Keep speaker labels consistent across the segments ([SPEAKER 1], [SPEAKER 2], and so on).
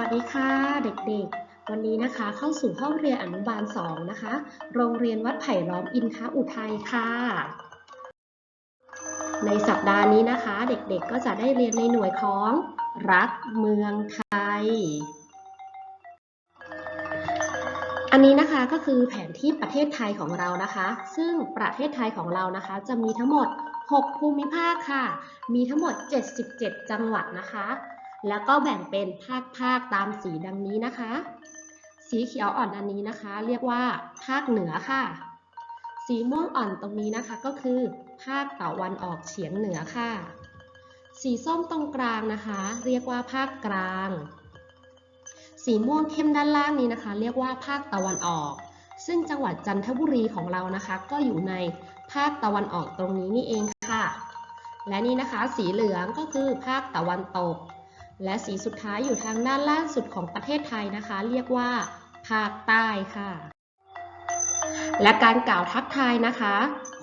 [SPEAKER 1] วัสดีค่ะเด็กๆ วันนี้นะคะเข้าสู่ห้องเรียนอนุบาล 2 นะคะ โรงเรียนวัดไผ่ล้อมอินทอุทัยค่ะ ในสัปดาห์นี้นะคะ เด็กๆก็จะได้เรียนในหน่วยของรักเมืองไทย อันนี้นะคะก็คือแผนที่ประเทศไทยของเรานะคะ ซึ่งประเทศไทยของเรานะคะ จะมีทั้งหมด 6 ภูมิภาคค่ะ มีทั้งหมด 77 จังหวัดนะคะ แล้วก็แบ่งเป็นภาคภาคตามสีดังนี้นะคะ สีเขียวอ่อนอันนี้นะคะ เรียกว่าภาคเหนือค่ะ สีม่วงอ่อนตรงนี้นะคะก็คือ ภาคตะวันออกเฉียงเหนือค่ะ สีส้มตรงกลางนะคะ เรียกว่าภาคกลาง สีม่วงเข้มด้านล่างนี้นะคะ เรียกว่าภาคตะวันออก ซึ่งจังหวัดจันทบุรีของเรานะคะ ก็อยู่ในภาคตะวันออกตรงนี้นี่เองค่ะ และนี่นะคะ สีเหลืองก็คือภาคตะวันตก และสีสุดท้ายอยู่ทางด้านล่างสุดของประเทศไทยนะคะ เรียกว่าภาคใต้ค่ะ และการกล่าวทักทายนะคะ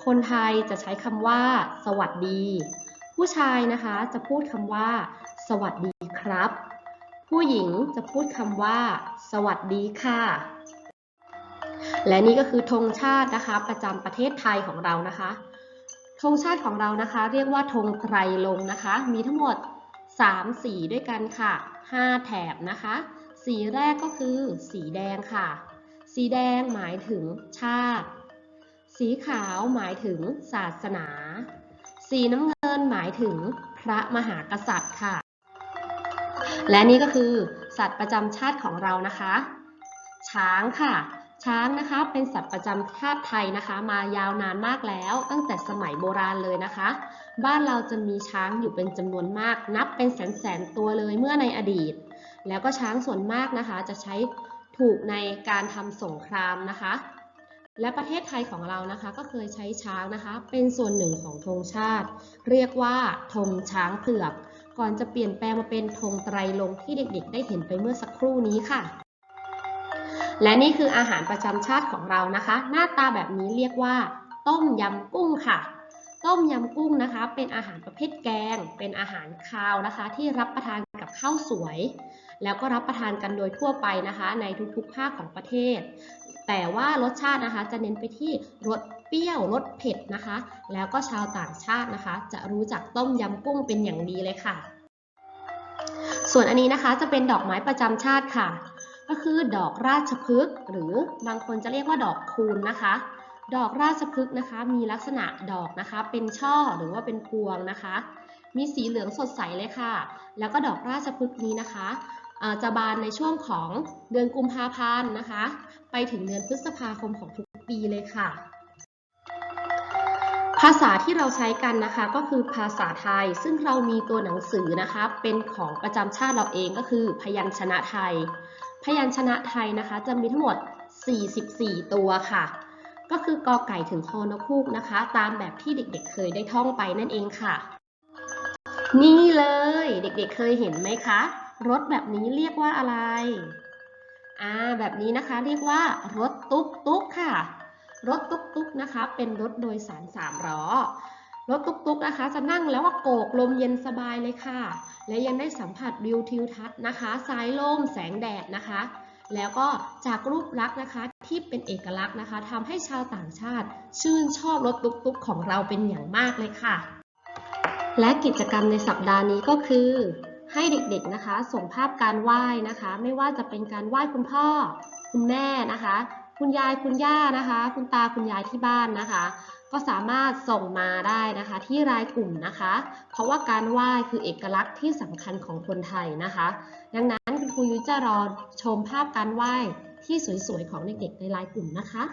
[SPEAKER 1] คนไทยจะใช้คำว่า สวัสดี ผู้ชายนะคะจะพูดคำว่า สวัสดีครับ ผู้หญิงจะพูดคำว่า สวัสดีค่ะ และนี่ก็คือธงชาตินะคะ ประจำประเทศไทยของเรานะคะธงชาติของเรานะคะ เรียกว่าธงไตรลงนะคะ มีทั้งหมด 3 สีด้วยกันค่ะ 5 แถบนะคะ สีแรกก็คือ สีแดงค่ะ สีแดงหมายถึงชาติ สีขาวหมายถึงศาสนา สีน้ำเงินหมายถึงพระมหากษัตริย์ค่ะ และนี่ก็คือสัตว์ประจำชาติของเรานะคะ ช้างค่ะ ช้างนะคะเป็นสัตว์ประจำชาติไทยนะคะ มายาวนานมากแล้ว ตั้งแต่สมัยโบราณเลยนะคะ บ้านเราจะมีช้างอยู่เป็นจำนวนมาก นับเป็นแสนแสนๆตัวเลยเมื่อในอดีต แล้วก็ช้างส่วนมากนะคะ จะใช้ถูกในการทำสงครามนะคะ และประเทศไทยของเรานะคะ ก็เคยใช้ช้างนะคะ เป็นส่วนหนึ่งของธงชาติ เรียกว่าธงช้างเผือก ก่อนจะเปลี่ยนแปลงมาเป็นธงไตรลงที่เด็กๆ ได้เห็นไปเมื่อสักครู่นี้ค่ะ และนี่คืออาหารประจำชาติของเรานะคะ หน้าตาแบบนี้เรียกว่า ต้มยำกุ้งค่ะ ต้มยำกุ้งนะคะ เป็นอาหารประเภทแกง เป็นอาหารคาวนะคะ ที่รับประทานกับข้าวสวย แล้วก็รับประทานกันโดยทั่วไปนะคะ ในทุกๆภาคของประเทศ แต่ว่ารสชาตินะคะจะเน้นไปที่รสเปรี้ยวรสเผ็ดนะคะ แล้วก็ชาวต่างชาตินะคะ จะรู้จักต้มยำกุ้งเป็นอย่างดีเลยค่ะ ส่วนอันนี้นะคะจะเป็นดอกไม้ประจำชาติค่ะ ก็คือดอกราชพฤกษ์หรือบางคนจะเรียกว่าดอกคูณนะคะ ดอกราชพฤกษ์นะคะ มีลักษณะดอกนะคะ เป็นช่อหรือว่าเป็นพวงนะคะ มีสีเหลืองสดใสเลยค่ะ แล้วก็ดอกราชพฤกษ์นี้นะคะจะบานในช่วงของเดือนกุมภาพันธ์นะคะ ไปถึงเดือนพฤษภาคมของทุกปีเลยค่ะ ภาษาที่เราใช้กันนะคะก็คือภาษาไทย ซึ่งเรามีตัวหนังสือนะคะ เป็นของประจำชาติเราเองก็คือพยัญชนะไทย พยัญชนะไทยนะคะ จะมีทั้งหมด 44 ตัวค่ะ ก็คือกอไก่ถึงคอนกฮูกนะคะ ตามแบบที่เด็กๆเคยได้ท่องไปนั่นเองค่ะ นี่เลยเด็กๆเคยเห็นไหมคะ รถแบบนี้เรียกว่าอะไรอ่าแบบนี้นะคะเรียกว่ารถตุ๊กตุ๊กค่ะ รถตุ๊กตุ๊กนะคะ เป็นรถโดยสารสามล้อ รถตุ๊กตุ๊กนะคะจะนั่งแล้วว่าโกกลมเย็นสบายเลยค่ะ และยังได้สัมผัสวิวทิวทัศน์นะคะ สายลมแสงแดดนะคะ แล้วก็จากรูปลักษณ์นะคะที่เป็นเอกลักษณ์นะคะทำให้ชาวต่างชาติ ชื่นชอบรถตุ๊กๆของเราเป็นอย่างมากเลยค่ะ และกิจกรรมในสัปดาห์นี้ก็คือให้เด็กๆนะคะ ส่งภาพการไหว้นะคะ ไม่ว่าจะเป็นการไหว้คุณพ่อ คุณแม่นะคะ คุณยายคุณย่านะคะ คุณตาคุณยายที่บ้านนะคะ ก็สามารถส่งมาได้นะคะที่รายกลุ่มนะคะ เพราะว่าการไหว้คือเอกลักษณ์ที่สำคัญของคนไทยนะคะ ดังนั้นคุณครูยุ้ยจะรอชมภาพการไหว้ที่สวยๆของเด็กๆในรายกลุ่มนะคะ